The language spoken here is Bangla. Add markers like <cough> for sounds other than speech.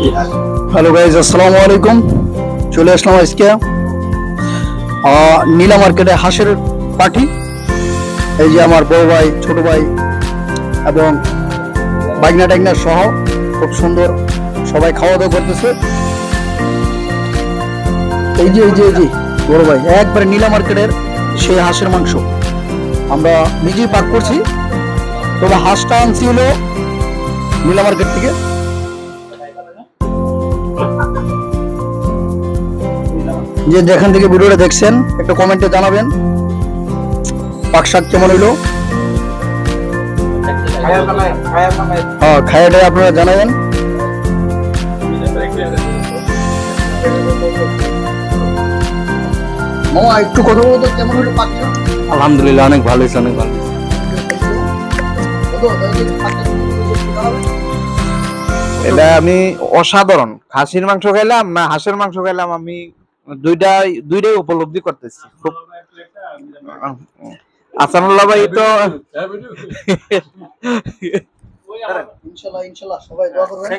হ্যালো গাইজ আসসালামু আলাইকুম। চলে আসলাম আজকে নীলা মার্কেটে হাঁসের পার্টি এই যে আমার বড় ভাই, ছোট ভাই এবং বাইকনা টাইগনা সহ খুব সুন্দর সবাই খাওয়া দাওয়া করতেছে। এই যে এই যে এই যে, বড় ভাই, একবারে নীলা মার্কেটের সেই হাঁসের মাংস। আমরা নিজেই পাক করছি। তবে হাঁসটা আনছি হলো নীলা মার্কেট থেকে। যে যেখান থেকে ভিডিওটা দেখছেন একটা কমেন্টে জানাবেন। পাক শাক কেমন হইল? হ্যাঁ খায়াটা আপনারা জানাবেন। মামা একটু কথা বলতো কেমন হলো পাক আলহামদুলিল্লাহ অনেক ভালো হয়েছে অনেক ভালো? এটা আমি অসাধারণ। খাসির মাংস খাইলাম না হাঁসের মাংস খাইলাম আমি দুইটাই দুইটাই উপলব্ধি করতেছি। খুব আসানুল্লাহ ভাই তো <laughs> ইনশাল্লাহ ইনশাল্লাহ সবাই দোয়া করবেন।